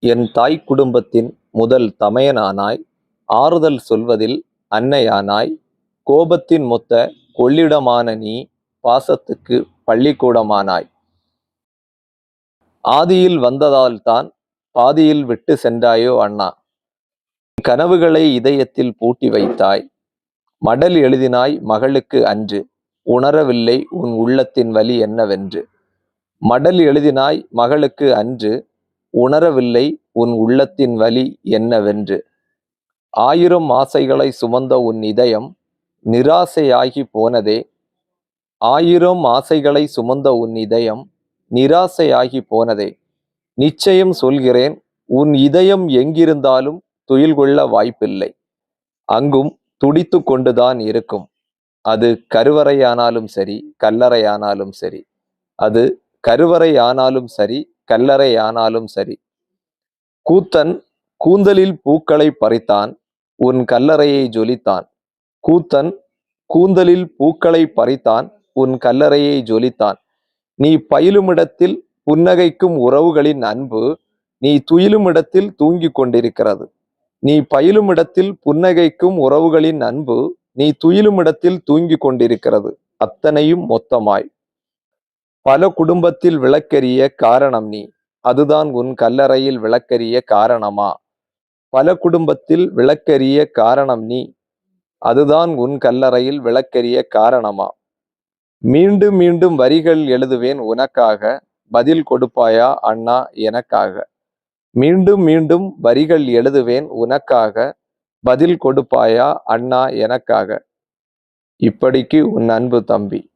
என் தாய் குடும்பத்தின் முதல் தமையனானாய் ஆறுதல் சொல்வதில் அன்னையானாய் கோபத்தின் மொத்த கொள்ளிடமான நீ பாசத்துக்கு பள்ளிக்கூடமானாய். ஆதியில் வந்ததால்தான் பாதியில் விட்டு சென்றாயோ அண்ணா. கனவுகளை இதயத்தில் பூட்டி வைத்தாய். மடல் எழுதினாய் மகளுக்கு அன்று. உணரவில்லை உன் உள்ளத்தின் வலி என்னவென்று. மடல் எழுதினாய் மகளுக்கு அன்று. உணரவில்லை உன் உள்ளத்தின் வலி என்னவென்று. ஆயிரம் ஆசைகளை சுமந்த உன் இதயம் நிராசையாகி போனதே. ஆயிரம் ஆசைகளை சுமந்த உன் இதயம் நிராசையாகி போனதே. நிச்சயம் சொல்கிறேன் உன் இதயம் எங்கிருந்தாலும் துயில் கொள்ள வாய்ப்பில்லை. அங்கும் துடித்து கொண்டுதான் இருக்கும். அது கருவறையானாலும் சரி கல்லறையானாலும் சரி. அது கருவறையானாலும் சரி கல்லறை ஆனாலும் சரி. கூத்தன் கூந்தலில் பூக்களை பறித்தான் உன் கல்லறையை ஜொலித்தான். கூத்தன் கூந்தலில் பூக்களை பறித்தான் உன் கல்லறையை ஜொலித்தான். நீ பயிலுமிடத்தில் புன்னகைக்கும் உறவுகளின் அன்பு நீ துயிலுமிடத்தில் தூங்கிக் கொண்டிருக்கிறது. நீ பயிலுமிடத்தில் புன்னகைக்கும் உறவுகளின் அன்பு நீ துயிலுமிடத்தில் தூங்கிக் கொண்டிருக்கிறது. அத்தனையும் மொத்தமாய். பல குடும்பத்தில் விளக்கெரிய காரணம் நீ. அதுதான் உன் கல்லறையில் விளக்கரிய காரணமா? பல குடும்பத்தில் விளக்கரிய காரணம் நீ. அதுதான் உன் கல்லறையில் விளக்கரிய காரணமா? மீண்டும் மீண்டும் வரிகள் எழுதுவேன் உனக்காக. பதில் கொடுப்பாயா அண்ணா எனக்காக. மீண்டும் மீண்டும் வரிகள் எழுதுவேன் உனக்காக. பதில் கொடுப்பாயா அண்ணா எனக்காக. இப்படிக்கு உன் அன்பு தம்பி.